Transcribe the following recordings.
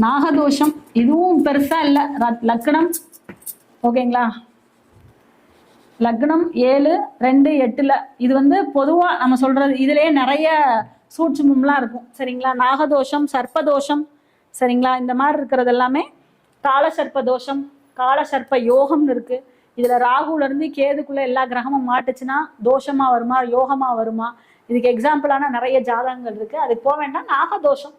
நாகதோஷம் இதுவும் பெருசா இல்லை. லக்னம். ஓகேங்களா? லக்னம் ஏழு ரெண்டு எட்டுல இது வந்து பொதுவா நம்ம சொல்றது இதுலயே நிறைய சூட்சுமம்லாம் இருக்கும். சரிங்களா? நாகதோஷம் சர்ப்பதோஷம். சரிங்களா? இந்த மாதிரி இருக்கிறது எல்லாமே கால சர்ப்ப தோஷம் கால சர்ப்ப யோகம்னு இருக்கு. இதுல ராகுல இருந்து கேதுக்குள்ள எல்லா கிரகமும் மாட்டுச்சுன்னா தோஷமா வருமா யோகமா வருமா? இதுக்கு எக்ஸாம்பிளான நிறைய ஜாதகங்கள் இருக்கு. அதுக்கு போக வேண்டாம். நாகதோஷம்.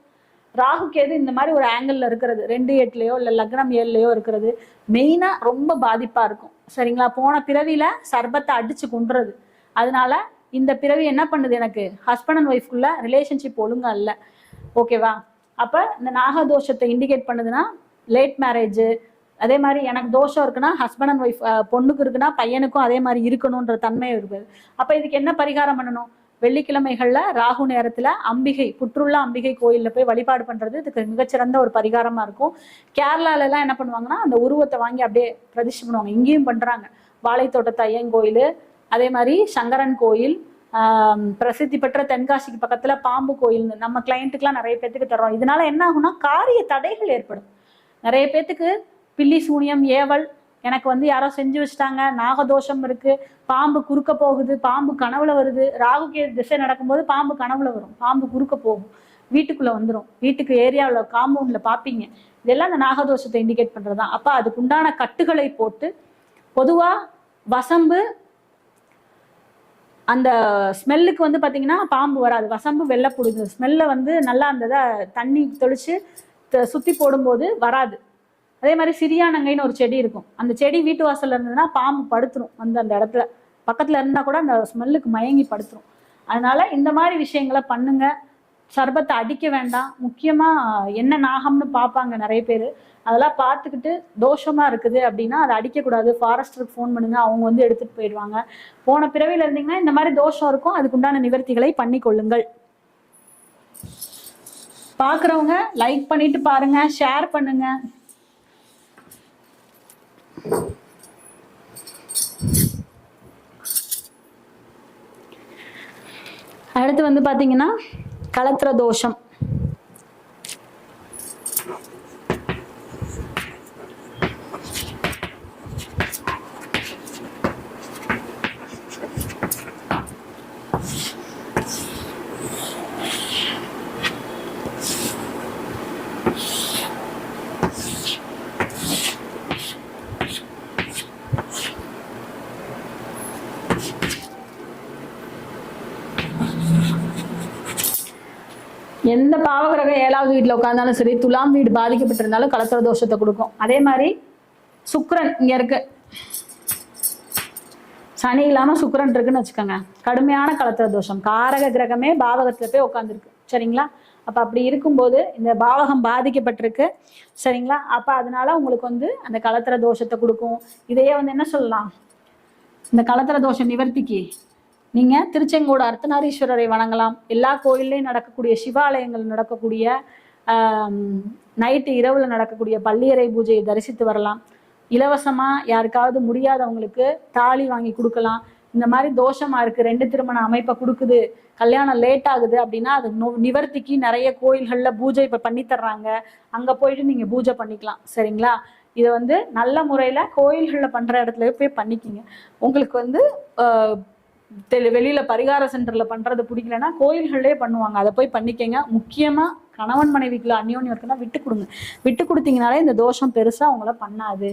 ராகு கேது இந்த மாதிரி ஒரு ஆங்கிள் இருக்கிறது. ரெண்டு எட்டுலயோ இல்லை லக்னம் ஏழுலயோ இருக்கிறது. மெயினா ரொம்ப பாதிப்பா இருக்கும். சரிங்களா? போன பிறவியில் சர்பத்தை அடிச்சு குன்றது. அதனால இந்த பிறவி என்ன பண்ணுது எனக்கு? ஹஸ்பண்ட் அண்ட் ஒய்ஃப்குள்ள ரிலேஷன்ஷிப் ஒழுங்கா இல்லை. ஓகேவா அப்ப இந்த நாகதோஷத்தை இண்டிகேட் பண்ணுதுன்னா லேட் மேரேஜ் அதே மாதிரி எனக்கு தோஷம் இருக்குன்னா ஹஸ்பண்ட் அண்ட் ஒய்ஃப் பொண்ணுக்கு இருக்குன்னா பையனுக்கும் அதே மாதிரி இருக்கணுன்ற தன்மை இருக்குது. அப்ப இதுக்கு என்ன பரிகாரம் பண்ணணும்? வெள்ளிக்கிழமைகள்ல ராகு நேரத்துல அம்பிகை புற்றுள்ள அம்பிகை கோயில்ல போய் வழிபாடு பண்றது இதுக்கு மிகச்சிறந்த ஒரு பரிகாரமா இருக்கும். கேரளால எல்லாம் என்ன பண்ணுவாங்கன்னா அந்த உருவத்தை வாங்கி அப்படியே பிரதிஷ்டை பண்ணுவாங்க. இங்கேயும் பண்றாங்க. வாழைத்தோட்டத்து ஐயன் கோயில் அதே மாதிரி சங்கரன் கோயில் பிரசித்தி பெற்ற தென்காசிக்கு பக்கத்துல பாம்பு கோயில் நம்ம கிளைண்ட்டுக்கெல்லாம் நிறைய பேத்துக்கு தர்றோம். இதனால என்ன ஆகும்னா காரிய தடைகள் ஏற்படும். நிறைய பேத்துக்கு பில்லி சூனியம் ஏவல் எனக்கு வந்து யாரோ செஞ்சு வச்சுட்டாங்க நாகதோஷம் இருக்கு பாம்பு குறுக்க போகுது பாம்பு கனவுல வருது. ராகுகே திசை நடக்கும்போது பாம்பு கனவுல வரும் பாம்பு குறுக்க போகும் வீட்டுக்குள்ள வந்துடும் வீட்டுக்கு ஏரியாவில் காம்பவுண்ட்ல பார்ப்பீங்க இதெல்லாம் அந்த நாகதோஷத்தை இண்டிகேட் பண்றதுதான். அப்ப அதுக்கு உண்டான கட்டுகளை போட்டு பொதுவா வசம்பு அந்த ஸ்மெல்லுக்கு வந்து பார்த்தீங்கன்னா பாம்பு வராது. வசம்பு வெள்ளை பிடிக்கும் ஸ்மெல்ல வந்து நல்லா அந்த இதை தண்ணி தெளிச்சு சுற்றி சுத்தி போடும்போது வராது. அதே மாதிரி சிறியானங்கைன்னு ஒரு செடி இருக்கும். அந்த செடி வீட்டு வாசல்ல இருந்ததுன்னா பாம்பு படுத்துரும் வந்து அந்த இடத்துல. பக்கத்துல இருந்தா கூட அந்த ஸ்மெல்லுக்கு மயங்கி படுத்துரும். அதனால இந்த மாதிரி விஷயங்களை பண்ணுங்க. சர்பத்தை அடிக்க வேண்டாம். முக்கியமா என்ன நாகம்னு பார்ப்பாங்க நிறைய பேர். அதெல்லாம் பார்த்துக்கிட்டு தோஷமா இருக்குது அப்படின்னா அதை அடிக்கக்கூடாது. ஃபாரஸ்டருக்கு ஃபோன் பண்ணுங்க. அவங்க வந்து எடுத்துட்டு போயிடுவாங்க. போன பிறவியில இருந்தீங்கன்னா இந்த மாதிரி தோஷம் இருக்கும். அதுக்குண்டான நிவர்த்திகளை பண்ணி கொள்ளுங்கள். பார்க்குறவங்க லைக் பண்ணிட்டு பாருங்க. ஷேர் பண்ணுங்க. அடுத்து வந்து பாத்தீங்கன்னா கலத்திர தோஷம். எந்த பாவகிரகம் ஏழாவது வீட்டில் உட்காந்தாலும் சரி துலாம் வீடு பாதிக்கப்பட்டிருந்தாலும் கலத்திர தோஷத்தை கொடுக்கும். அதே மாதிரி சுக்கரன் இங்கே இருக்கு. சனி இல்லாமல் சுக்கிரன் இருக்குன்னு வச்சுக்கோங்க. கடுமையான கலத்திர தோஷம். காரக கிரகமே பாவகத்தில் போய் உட்காந்துருக்கு சரிங்களா? அப்போ அப்படி இருக்கும்போது இந்த பாவகம் பாதிக்கப்பட்டிருக்கு. சரிங்களா? அப்போ அதனால உங்களுக்கு வந்து அந்த கலத்திர தோஷத்தை கொடுக்கும். இதையே வந்து என்ன சொல்லலாம்? இந்த கலத்திர தோஷம் நிவர்த்திக்கு. நீங்கள் திருச்செங்கோடு அர்த்தநாரீஸ்வரரை வணங்கலாம். எல்லா கோயில்லையும் நடக்கக்கூடிய சிவாலயங்கள் நடக்கக்கூடிய நைட்டு இரவில் நடக்கக்கூடிய பள்ளியறை பூஜையை தரிசித்து வரலாம். இலவசமாக யாருக்காவது முடியாதவங்களுக்கு தாலி வாங்கி கொடுக்கலாம். இந்த மாதிரி தோஷமாக இருக்குது ரெண்டு திருமண அமைப்பை கொடுக்குது கல்யாணம் லேட் ஆகுது அப்படின்னா அது நோ நிவர்த்திக்கு நிறைய கோயில்களில் பூஜை இப்போ பண்ணித்தர்றாங்க அங்கே போயிட்டு நீங்கள் பூஜை பண்ணிக்கலாம் சரிங்களா? இதை வந்து நல்ல முறையில் கோயில்களில் பண்ணுற இடத்துல போய் பண்ணிக்கிங்க. உங்களுக்கு வந்து வெளியில பரிகார சென்டர்ல பண்றது பிடிக்கலன்னா கோயில்களே பண்ணுவாங்க. அதை போய் பண்ணிக்கங்க. முக்கியமா கணவன் மனைவிக்குள்ள அந்யோன்யம் இருக்குன்னா விட்டு கொடுங்க. விட்டு கொடுத்தீங்கனாலே இந்த தோஷம் பெருசா அவங்கள பண்ணாது.